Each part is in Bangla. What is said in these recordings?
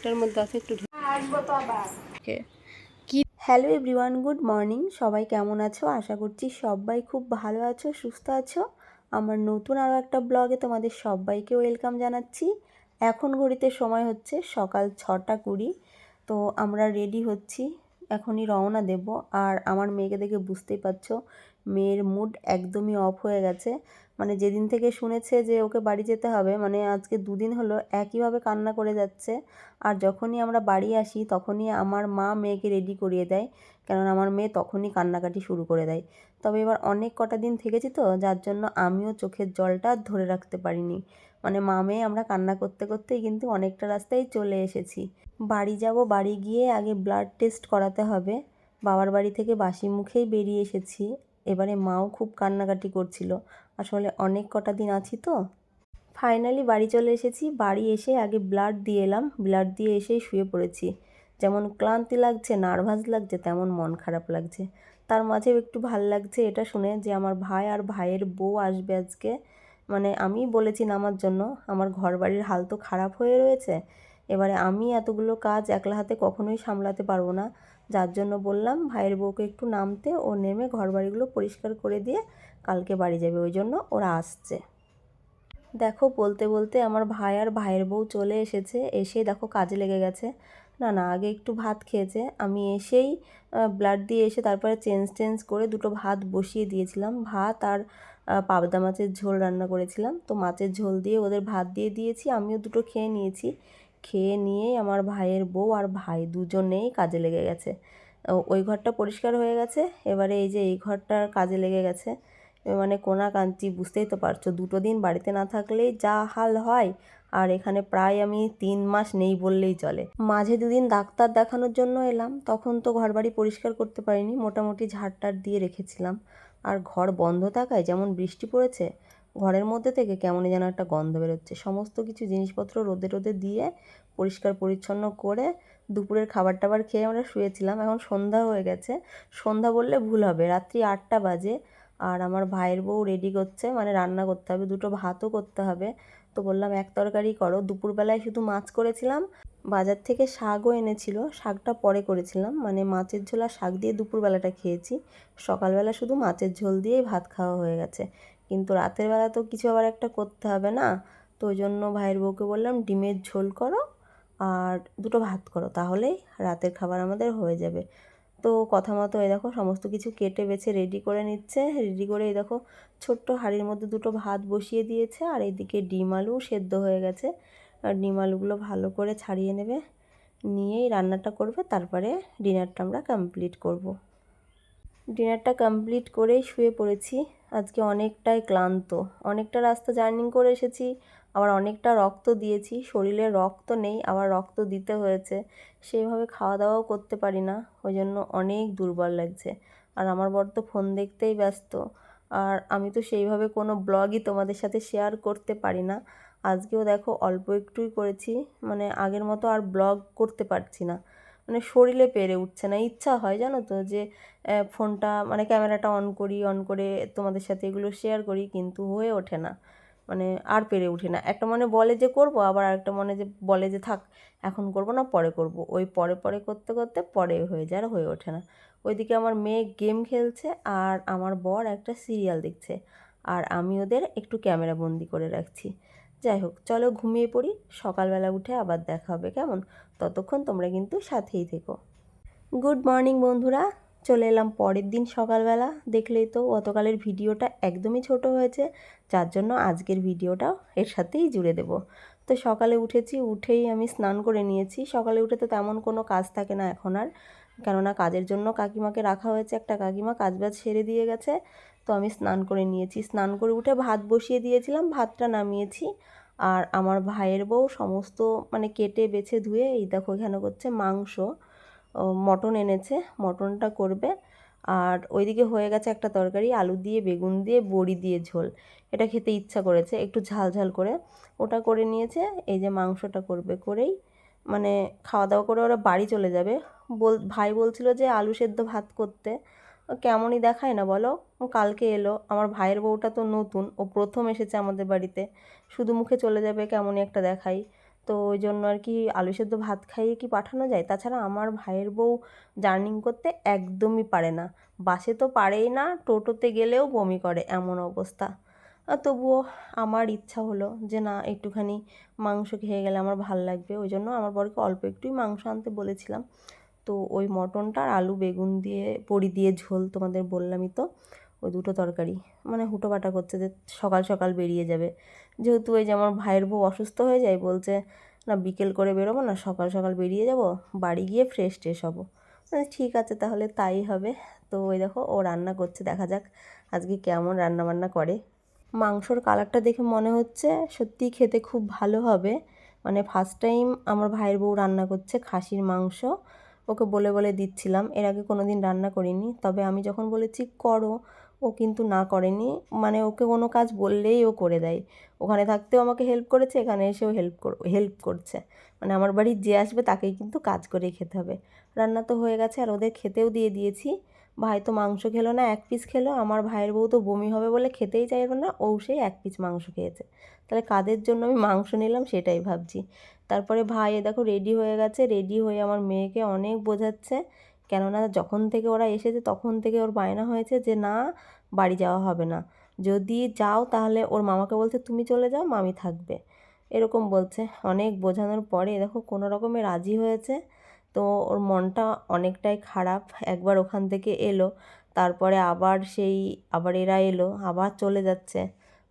এটার মধ্যে আছে একটু ঢেকে হ্যালো এভরিওয়ান গুড মর্নিং সবাই কেমন আছো? আশা করছি সবাই খুব ভালো আছো সুস্থ আছো। আমার নতুন আরও একটা ব্লগে তোমাদের সবাইকে ওয়েলকাম জানাচ্ছি। এখন ঘড়িতে সময় হচ্ছে সকাল ছটা কুড়ি তো আমরা রেডি হচ্ছি এখনই রওনা দেব। আর আমার মেয়েকে দেখে বুঝতেই পারছ, মেয়ের মুড একদমই অফ হয়ে গেছে। মানে যেদিন থেকে শুনেছে যে ওকে বাড়ি যেতে হবে মানে আজকে দুদিন হলো একইভাবে কান্না করে যাচ্ছে। আর যখনই আমরা বাড়ি আসি, তখনই আমার মা মেয়েকে রেডি করিয়ে দেয়। কেননা আমার মেয়ে তখনই কান্নাকাটি শুরু করে দেয়। তবে এবার অনেক কটা দিন থেকেছি তো, যার জন্য আমিও চোখের জলটা ধরে রাখতে পারিনি। মানে মা মেয়ে আমরা কান্না করতে করতেই কিন্তু অনেকটা রাস্তায় চলে এসেছি। বাড়ি যাব, বাড়ি গিয়ে আগে ব্লাড টেস্ট করাতে হবে। বাবার বাড়ি থেকে বাসি মুখেই বেরিয়ে এসেছি। এবারে মাও খুব কান্নাকাটি করছিল। আসলে অনেক কটা দিন আছি তো। ফাইনালি বাড়ি চলে এসেছি। বাড়ি এসে আগে ব্লাড দিয়ে এলাম। ব্লাড দিয়ে এসেই শুয়ে পড়েছি। যেমন ক্লান্তি লাগছে নার্ভাস লাগছে, তেমন মন খারাপ লাগছে। তার মাঝেও একটু ভালো লাগছে এটা শুনে যে আমার ভাই আর ভাইয়ের বউ আসবে আজকে। মানে আমি বলেছি নামার জন্য। আমার ঘর বাড়ির হাল তো খারাপ হয়ে রয়েছে। এবারে আমি এতগুলো কাজ একলা হাতে কখনোই সামলাতে পারব না। যার জন্য বললাম, ভাইয়ের বউকে একটু নামতে, ও নেমে ঘর বাড়িগুলো পরিষ্কার করে দিয়ে কালকে বাড়ি যাবে, ওই জন্য ওরা আসছে। দেখো, বলতে বলতে আমার ভাই আর ভাইয়ের বউ চলে এসেছে এসেই দেখো কাজে লেগে গেছে। না না, আগে একটু ভাত খেয়েছে। আমি এসেই ব্লাড দিয়ে এসে তারপরে চেঞ্জ টেঞ্জ করে দুটো ভাত বসিয়ে দিয়েছিলাম। ভাত আর পাবদা মাছের ঝোল রান্না করেছিলাম। তো মাছের ঝোল দিয়ে ওদের ভাত দিয়ে দিয়েছি, আমিও দুটো খেয়ে নিয়েছি। খেয়ে নিয়েই আমার ভাইয়ের বউ আর ভাই দুজনেই কাজে লেগে গেছে। ওই ঘরটা পরিষ্কার হয়ে গেছে। এবারে এই যে এই ঘরটার কাজে লেগে গেছে। মানে কোনা কাঞ্চি বুঝতেই তো পারছ, দুটো দিন বাড়িতে না থাকলেই যা হাল হয়। আর এখানে প্রায় আমি তিন মাস নেই বললেই চলে। মাঝে দুদিন ডাক্তার দেখানোর জন্য এলাম। তখন তো ঘর বাড়ি পরিষ্কার করতে পারিনি। মোটামুটি ঝাড়টার দিয়ে রেখেছিলাম। আর ঘর বন্ধ থাকায় যেমন বৃষ্টি পড়েছে ঘরের মধ্যে থেকে কেমনই যেন একটা গন্ধ বেরোচ্ছে। সমস্ত কিছু জিনিসপত্র রোদে রোদে দিয়ে পরিষ্কার পরিচ্ছন্ন করে দুপুরের খাবার টাবার খেয়ে আমরা শুয়েছিলাম। এখন সন্ধ্যা হয়ে গেছে। সন্ধ্যা বললে ভুল হবে। রাত্রি আটটা বাজে আর আমার ভাইয়ের বউ রেডি করছে। মানে রান্না করতে হবে। দুটো ভাতও করতে হবে। তো বললাম, এক তরকারি করো। দুপুরবেলায় শুধু মাছ করেছিলাম। বাজার থেকে শাকও এনেছিল। শাকটা পরে করেছিলাম। মানে মাছের ঝোল আর শাক দিয়ে দুপুরবেলাটা খেয়েছি। সকালবেলা শুধু মাছের ঝোল দিয়েই ভাত খাওয়া হয়ে গেছে। কিন্তু রাতের বেলা তো কিছু আবার একটা করতে হবে না। তো ওই জন্য ভাইয়ের বউকে বললাম, ডিমের ঝোল করো আর দুটো ভাত করো, তাহলেই রাতের খাবার আমাদের হয়ে যাবে। তো কথা মতো এই দেখো সমস্ত কিছু কেটে বেছে রেডি করে নিচ্ছে। রেডি করে এই দেখো ছোট্ট হাঁড়ির মধ্যে দুটো ভাত বসিয়ে দিয়েছে আর এইদিকে ডিম আলু সেদ্ধ হয়ে গেছে। আর ডিম আলুগুলো ভালো করে ছাড়িয়ে নেবে, নিয়েই রান্নাটা করবে। তারপরে ডিনারটা আমরা কমপ্লিট করব। ডিনারটা কমপ্লিট করেই শুয়ে পড়েছি। আজকে অনেকটাই ক্লান্ত। অনেকটা রাস্তা জার্নি করে এসেছি, আবার অনেকটা রক্ত দিয়েছি। শরীরে রক্ত নেই, আবার রক্ত দিতে হয়েছে। সেইভাবে খাওয়া দাওয়াও করতে পারি না ওই জন্য অনেক দুর্বল লাগছে। আর আমার বর তো ফোন দেখতেই ব্যস্ত। আর আমি তো সেইভাবে কোনো ব্লগই তোমাদের সাথে শেয়ার করতে পারি না। আজকেও দেখো অল্প একটুই করেছি মানে আগের মতো আর ব্লগ করতে পারছি না। মানে শরীরে পেরে উঠছে না। ইচ্ছা হয়, জানো তো, যে ফোনটা মানে ক্যামেরাটা অন করি, অন করে তোমাদের সাথে এগুলো শেয়ার করি, কিন্তু হয়ে ওঠে না। মানে আর পেরে উঠি না। একটা মনে বলে যে করব, আবার আরেকটা মনে যে, বলে যে থাক, এখন করব না, পরে করব। ওই পরে পরে করতে করতে পরে হয়ে যায় আর হয়ে ওঠে না। ওইদিকে আমার মেয়ে গেম খেলছে, আর আমার বর একটা সিরিয়াল দেখছে। আর আমি ওদের একটু ক্যামেরা বন্দি করে রাখছি। যাই হোক চলো ঘুমিয়ে পড়ি, সকালবেলা উঠে আবার দেখা হবে, কেমন? ততক্ষণ তোমরা কিন্তু সাথেই থেকো। গুড মর্নিং বন্ধুরা, চলে এলাম পরের দিন সকালবেলা। দেখলেই তো, গতকালের ভিডিওটা একদমই ছোট হয়েছে, যার জন্য আজকের ভিডিওটাও এর সাথেই জুড়ে দেব। তো সকালে উঠেছি, উঠেই আমি স্নান করে নিয়েছি। সকালে উঠে তো তেমন কোনো কাজ থাকে না এখন আর। কেননা কাজের জন্য কাকিমাকে রাখা হয়েছে, একটা কাকিমা কাজ বাজ সেরে দিয়ে গেছে। তো আমি স্নান করে নিয়েছি। স্নান করে উঠে ভাত বসিয়ে দিয়েছিলাম, ভাতটা নামিয়েছি। আর আমার ভাইয়ের বউ সমস্ত মানে কেটে, বেছে, ধুয়ে এই দেখো এখানে করছে মাংস মটন এনেছে, মটনটা করবে। আর ওইদিকে হয়ে গেছে একটা তরকারি, আলু দিয়ে, বেগুন দিয়ে, বড়ি দিয়ে ঝোল। এটা খেতে ইচ্ছা করেছে একটু ঝাল ঝাল করে। ওটা করে নিয়েছে, এই যে মাংসটা করবে করেই। মানে খাওয়া দাওয়া করে ওরা বাড়ি চলে যাবে। বল, ভাই বলছিল যে আলু সেদ্ধ ভাত করতে। কেমনই দেখায় না বলো? কালকে এলো, আমার ভাইয়ের বউটা তো নতুন, ও প্রথম এসেছে আমাদের বাড়িতে। শুধু মুখে চলে যাবে, কেমনই একটা দেখাই। তো ওই জন্য আর কি আলু সেদ্ধ ভাত খাইয়ে কি পাঠানো যায়? তাছাড়া আমার ভাইয়ের বউ জার্নিং করতে একদমই পারে না। বাসে তো পারেই না, টোটোতে গেলেও বমি করে, এমন অবস্থা। তবুও আমার ইচ্ছা হলো যে, না, একটুখানি মাংস খেয়ে গেলে আমার ভালো লাগবে। ওই জন্য আমার বরকে অল্প একটুই মাংস আনতে বলেছিলাম। তো ওই মটনটা আর আলু বেগুন দিয়ে বড়ি দিয়ে ঝোল তোমাদের বললামই তো, ওই দুটো তরকারি। মানে হুটোপাটা করছে যে সকাল সকাল বেরিয়ে যাবে। যেহেতু ওই যে আমার ভাইয়ের বউ অসুস্থ হয়ে যায়, বলছে না বিকেল করে বেরোবো না, সকাল সকাল বেরিয়ে যাব, বাড়ি গিয়ে ফ্রেশ ট্রেশ হব। মানে ঠিক আছে, তাহলে তাই হবে। তো ওই দেখো, ও রান্না করছে, দেখা যাক আজকে কেমন রান্না বান্না করে। মাংসর কালারটা দেখে মনে হচ্ছে সত্যিই খেতে খুব ভালো হবে। মানে ফার্স্ট টাইম আমার ভাইয়ের বউ রান্না করছে খাসির মাংস। ওকে বলে বলে দিচ্ছিলাম, এর আগে কোনো দিন রান্না করিনি, তবে আমি যখন বলেছি করো, ও কিন্তু না করেনি মানে ওকে কোনো কাজ বললেই ও করে দেয়। ওখানে থাকতেও আমাকে হেল্প করেছে, এখানে এসেও হেল্প হেল্প করছে। মানে আমার বাড়ির যে আসবে তাকেই কিন্তু কাজ করেই খেতে হবে। রান্না তো হয়ে গেছে, আর ওদের খেতেও দিয়ে দিয়েছি। ভাই তো মাংস খেলো না, এক পিস খেলো, আমার ভাইয়ের বউ তো বমি হবে বলে খেতেই চাইবে না, ও সেই এক পিস মাংস খেয়েছে। তাহলে কাদের জন্য আমি মাংস নিলাম সেটাই ভাবছি। তারপরে ভাই দেখো রেডি হয়ে গেছে রেডি হয়ে আমার মেয়েকে অনেক বোঝাচ্ছে। কেননা যখন থেকে ওরা এসেছে, তখন থেকে ওর বায়না হয়েছে যে, না, বাড়ি যাওয়া হবে না। যদি যাও তাহলে ওর মামাকে বলছে, তুমি চলে যাও, মামি থাকবে। এরকম বলছে। অনেক বোঝানোর পরে দেখো কোনো রকমে রাজি হয়েছে। তো ওর মনটা অনেকটাই খারাপ। একবার ওখান থেকে এলো, তারপরে আবার সেই, আবার এরা এলো, আবার চলে যাচ্ছে।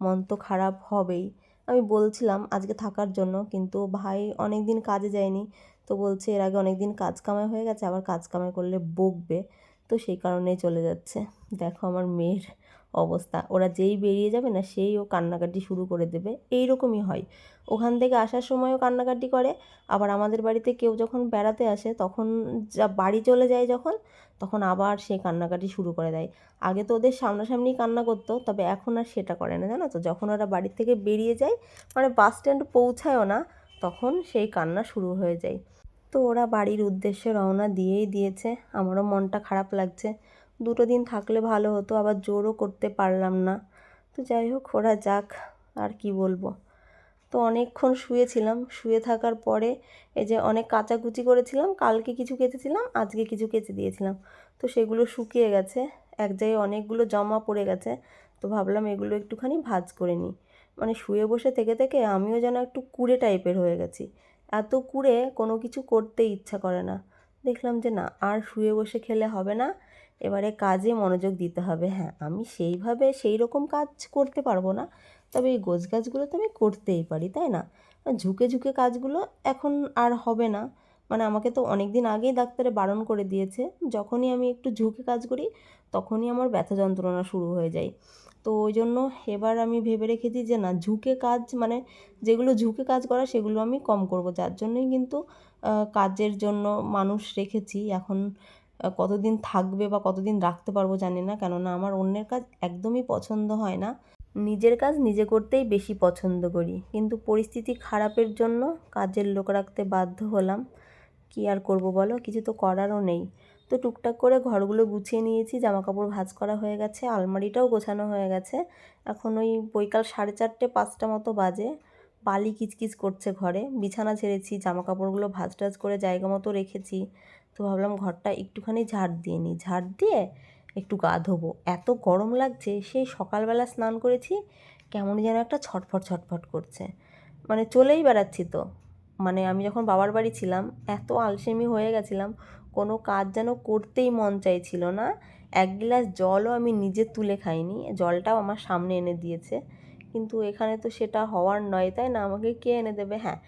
মন তো খারাপ হবেই। আমি বলছিলাম আজকে থাকার জন্য, কিন্তু ভাই অনেক দিন কাজে যায়নি। তো বলছে এর আগে অনেক দিন কাজ কামাই হয়ে গেছে, আবার কাজ কামাই করলে বকবে। তো সেই কারণেই চলে যাচ্ছে। দেখো আমার মেয়ের অবস্থা। ওরা যেই বেরিয়ে যাবে না, সেই ও কান্নাকাটি শুরু করে দেবে। এই রকমই হয়। ওখান থেকে আসার সময়ও কান্নাকাটি করে। আবার আমাদের বাড়িতে কেউ যখন বেড়াতে আসে, তখন যা বাড়ি চলে যায় যখন, তখন আবার সে কান্নাকাটি শুরু করে দেয়। আগে তো ওদের সামনাসামনি কান্না করতো, তবে এখন আর সেটা করে না, জানো তো? যখন ওরা বাড়ির থেকে বেরিয়ে যায় মানে বাস স্ট্যান্ড পৌঁছায়ও না, তখন সেই কান্না শুরু হয়ে যায়। তো ওরা বাড়ির উদ্দেশ্যে রওনা দিয়েই দিয়েছে। আমারও মনটা খারাপ লাগছে। দুটো দিন থাকলে ভালো হতো, আবার জোরও করতে পারলাম না। তো যাই হোক, ওরা যাক, আর কি বলব। তো অনেকক্ষণ শুয়েছিলাম, শুয়ে থাকার পরে এই যে অনেক কাচাকুচি করেছিলাম, কালকে কিছু কেচেছিলাম, আজকে কিছু কেচে দিয়েছিলাম। তো সেগুলো শুকিয়ে গেছে, এক জায়গায় অনেকগুলো জমা পড়ে গেছে, তো ভাবলাম এগুলো একটুখানি ভাজ করে নিই। মানে শুয়ে বসে থেকে থেকে আমিও যেন একটু কুড়ে টাইপের হয়ে গেছি। এত কুড়ে কোনো কিছু করতে ইচ্ছা করে না। দেখলাম যে না, আর শুয়ে বসে খেলে হবে না এবারে কাজে মনোযোগ দিতে হবে। হ্যাঁ আমি সেইভাবে সেই রকম কাজ করতে পারব না। তবে এই গোছ গাছগুলো তো আমি করতেই পারি, তাই না? ঝুঁকে ঝুঁকে কাজগুলো এখন আর হবে না। মানে আমাকে তো অনেক দিন আগেই ডাক্তারে বারণ করে দিয়েছে, যখনই আমি একটু ঝুঁকে কাজ করি, তখনই আমার ব্যথা যন্ত্রণা শুরু হয়ে যায়। তো ওই জন্য এবার আমি ভেবে রেখেছি যে, না, ঝুঁকে কাজ মানে যেগুলো ঝুঁকে কাজ করা, সেগুলো আমি কম করব। যার জন্যই কিন্তু কাজের জন্য মানুষ রেখেছি। এখন কতদিন থাকবে বা কতদিন রাখতে পারব জানি না, কেননা আমার অন্যের কাজ একদমই পছন্দ হয় না। নিজের কাজ নিজে করতেই বেশি পছন্দ করি। কিন্তু পরিস্থিতি খারাপের জন্য কাজের লোক রাখতে বাধ্য হলাম। কি আর করব বলো? কিছু তো করারও নেই। তো টুকটাক করে ঘরগুলো গুছিয়ে নিয়েছি জামা কাপড় ভাজ করা হয়ে গেছে, আলমারিটাও গোছানো হয়ে গেছে। এখন ওই বৈকাল সাড়ে চারটে, পাঁচটা মতো বাজে। বালি কিচকিচ করছে ঘরে। বিছানা ছেড়েছি জামা কাপড়গুলো ভাজ টাজ করে জায়গা মতো রেখেছি। তো ভাবলাম ঘরটা একটুখানি ঝাড় দিয়ে নিই। ঝাড় দিয়ে একটু গা ধোবো। এত গরম লাগছে, সেই সকালবেলা স্নান করেছি, কেমন যেন একটা ছটফট ছটফট করছে। মানে চলেই বেড়াচ্ছি তো। মানে আমি যখন বাবার বাড়ি ছিলাম, এত আলসেমি হয়ে গেছিলাম, কোনো কাজ যেন করতেই মন চাইছিল না। এক গ্লাস জলও আমি নিজে তুলে খাইনি, জলটাও আমার সামনে এনে দিয়েছে। কিন্তু এখানে তো সেটা হওয়ার নয়, তাই না? আমাকে কে এনে দেবে? হ্যাঁ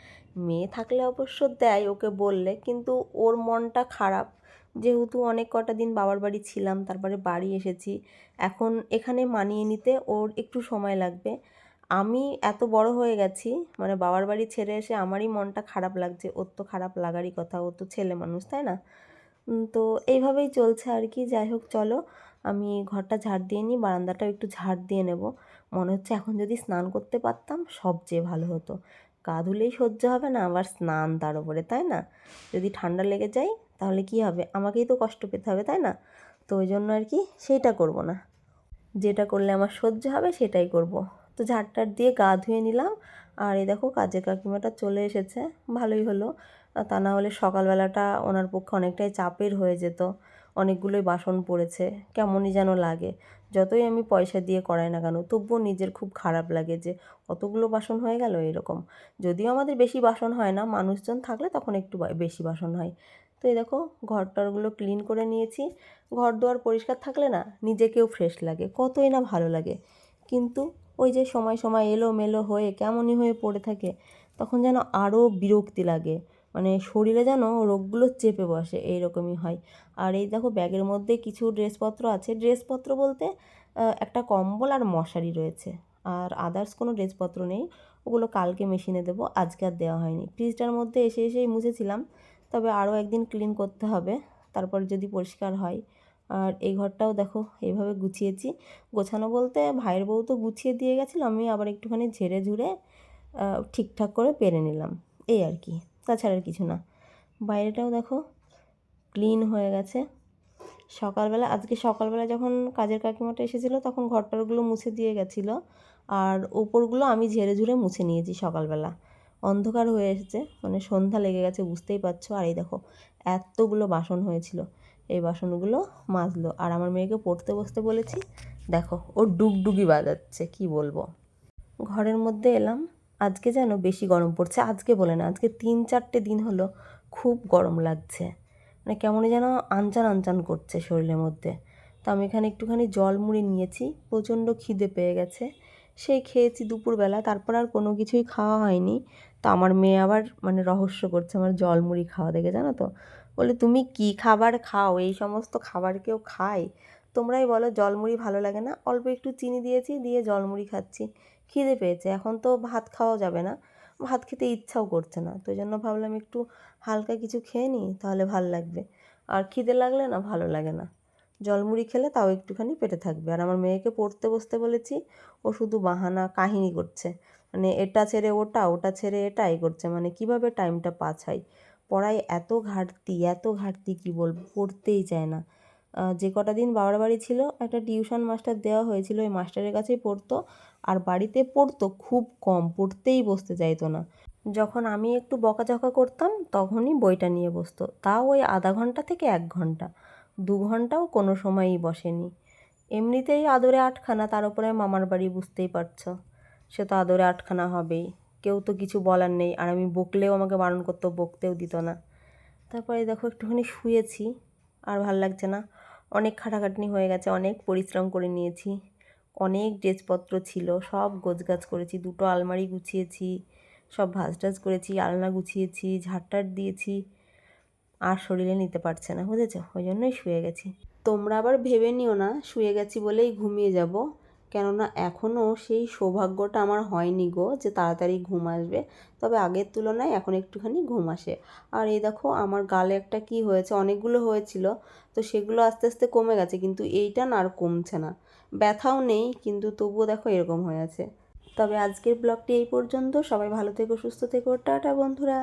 মেয়ে থাকলে অবশ্য দেয়, ওকে বললে। কিন্তু ওর মনটা খারাপ। যেহেতু অনেক কটা দিন বাবার বাড়ি ছিলাম, তারপরে বাড়ি এসেছি। এখন এখানে মানিয়ে নিতে ওর একটু সময় লাগবে। আমি এত বড় হয়ে গেছি মানে বাবার বাড়ি ছেড়ে এসে আমারই মনটা খারাপ লাগছে। ওর তো খারাপ লাগারই কথা, ও তো ছেলে মানুষ, তাই না? তো এইভাবেই চলছে আর কি। যাই হোক, চলো। আমি ঘরটা ঝাড় দিয়ে নিই, বারান্দাটাও একটু ঝাড় দিয়ে নেব। মনে হচ্ছে এখন যদি স্নান করতে পারতাম সবচেয়ে ভালো হতো। গা ধুলেই সহ্য হবে না, আবার স্নান তার উপরে, তাই না? যদি ঠান্ডা লেগে যায়, তাহলে কি হবে? আমাকেই তো কষ্ট পেতে হবে, তাই না? তো ওই জন্য আর কি সেইটা করব না। যেটা করলে আমার সহ্য হবে, সেটাই করব। তো ঝাড়টার দিয়ে গা ধুয়ে নিলাম। আর এই দেখো কাজের কাকিমাটা চলে এসেছে। ভালোই হলো। তা না হলে সকালবেলাটা ওনার পক্ষে অনেকটাই চাপের হয়ে যেত। অনেকগুলোই বাসন পড়েছে, কেমনই যেন লাগে। যতই আমি পয়সা দিয়ে করাই না কেন, তবুও নিজের খুব খারাপ লাগে যে, অতগুলো বাসন হয়ে গেল? এরকম। যদিও আমাদের বেশি বাসন হয় না, মানুষজন থাকলে তখন একটু বেশি বাসন হয়। তো এই দেখো ঘর টরগুলো ক্লিন করে নিয়েছি। ঘর দুয়ার পরিষ্কার থাকলে না, নিজেকেও ফ্রেশ লাগে, কতই না ভালো লাগে। কিন্তু ওই যে সময় সময় এলো মেলো হয়ে, কেমনই হয়ে পড়ে থাকে, তখন যেন আরও বিরক্তি লাগে। মানে শরীরে যেন রোগগুলো চেপে বসে, এইরকমই হয়। আর এই দেখো ব্যাগের মধ্যে কিছু ড্রেসপত্র আছে। ড্রেসপত্র বলতে একটা কম্বল আর মশারি রয়েছে। আর আদার্স কোনো ড্রেসপত্র নেই। ওগুলো কালকে মেশিনে দেবো, আজকে আর দেওয়া হয়নি। ফ্রিজটার মধ্যে এসে এসেই মুছেছিলাম, তবে আরও একদিন ক্লিন করতে হবে, তারপর যদি পরিষ্কার হয়। আর এই ঘরটাও দেখো, এইভাবে গুছিয়েছি। গোছানো বলতে ভাইয়ের বউ তো গুছিয়ে দিয়ে গেছিল, আমি আবার একটুখানি ঝেড়ে ঝুড়ে ঠিকঠাক করে পেরে নিলাম। এই আর কি। তাছাড়া আর কিছু না। বাইরেটাও দেখো ক্লিন হয়ে গেছে। সকালবেলা, আজকে সকালবেলা যখন কাজের কাকিমাটা এসেছিল, তখন ঘরটারগুলো মুছে দিয়ে গেছিল। আর ওপরগুলো আমি ঝেড়ে ঝুড়ে মুছে নিয়েছি সকালবেলা। অন্ধকার হয়ে এসেছে মানে সন্ধ্যা লেগে গেছে, বুঝতেই পারছ। আর এই দেখো, এতগুলো বাসন হয়েছিল। এই বাসনগুলো মাজলো। আর আমার মেয়েকে পড়তে বসতে বলেছি, দেখো, ও ডুগডুগি বাজাচ্ছে, কি বলব। ঘরের মধ্যে এলাম আজকে যেন বেশি গরম পড়ছে, আজকে বলে না, আজকে তিন চারটে দিন হলো খুব গরম লাগছে। মানে কেমনই যেন আনচান আনচান করছে শরীরের মধ্যে। তো আমি এখানে একটুখানি জল মুড়ি নিয়েছি, প্রচণ্ড খিদে পেয়ে গেছে। সেই খেয়েছি দুপুরবেলা, তারপর আর কোনো কিছুই খাওয়া হয়নি। তো আমার মেয়ে আবার মানে রহস্য করছে, আমার জল মুড়ি খাওয়া দেখে, জানো তো? বলে, তুমি কি খাবার খাও? এই সমস্ত খাবার কেউ খায়? তোমরাই বলো জলমুড়ি ভালো লাগে না? অল্প একটু চিনি দিয়েছি, দিয়ে জলমুড়ি খাচ্ছি। খিদে পেয়েছে, এখন তো ভাত খাওয়া যাবে না। ভাত খেতে ইচ্ছাও করছে না, তো জন্য ভাবলাম একটু হালকা কিছু খেয়ে নিই, তাহলে ভালো লাগবে। আর খিদে লাগলে না ভালো লাগে না। জলমুড়ি খেলে তাও একটুখানি পেটে থাকবে। আর আমার মেয়েকে পড়তে বসতে বলেছি, ও শুধু বাহানা কাহিনী করছে। মানে এটা ছেড়ে ওটা ওটা ছেড়ে এটাই করছে। মানে কীভাবে টাইমটা হয়? পড়ায় এত ঘাটতি এত ঘাটতি কি বলব? পড়তেই চায় না। যে কটা দিন বাবার বাড়ি ছিল, একটা টিউশন মাস্টার দেওয়া হয়েছিল ওই মাস্টারের কাছেই পড়তো। আর বাড়িতে পড়তো খুব কম, পড়তেই বসতে চাইতো না। যখন আমি একটু বকাঝকা করতাম, তখনই বইটা নিয়ে বসতো। তাও ওই আধা ঘণ্টা থেকে এক ঘণ্টা। দু ঘন্টাও কোনো সময়ই বসেনি। এমনিতেই আদরে আটখানা, তার উপরে মামার বাড়ি বুঝতেই পারছ। সে তো আদরে আটখানা হবেই। কেউ তো কিছু বলার নেই, আর আমি বকলেও আমাকে বারণ করতো, বকতেও দিত না। তারপরে দেখো একটুখানি শুয়েছি, আর ভালো লাগছে না। অনেক খাটাখাটনি হয়ে গেছে, অনেক পরিশ্রম করে নিয়েছি, অনেক ড্রেসপত্র ছিল, সব গোছগাছ করেছি, দুটো আলমারি গুছিয়েছি, সব ভাজ টাজ করেছি, আলনা গুছিয়েছি, ঝাড়টার দিয়েছি, আর শরীরে নিতে পারছে না, বুঝেছ? ওই জন্যই শুয়ে গেছি। তোমরা আবার ভেবে নিও না, শুয়ে গেছি বলেই ঘুমিয়ে যাব। কেননা এখনও সেই সৌভাগ্যটা আমার হয়নি গো যে তাড়াতাড়ি ঘুম আসবে। তবে আগের তুলনায় এখন একটুখানি ঘুম আসে। আর এই দেখো আমার গালে একটা কি হয়েছে, অনেকগুলো হয়েছিল, তো সেগুলো আস্তে আস্তে কমে গেছে, কিন্তু এইটা না আর কমছে না। ব্যথাও নেই, কিন্তু তবুও দেখো এরকম হয়ে আছে। তবে আজকের ব্লগটি এই পর্যন্ত। সবাই ভালো থেকো, সুস্থ থেকো। টাটা বন্ধুরা।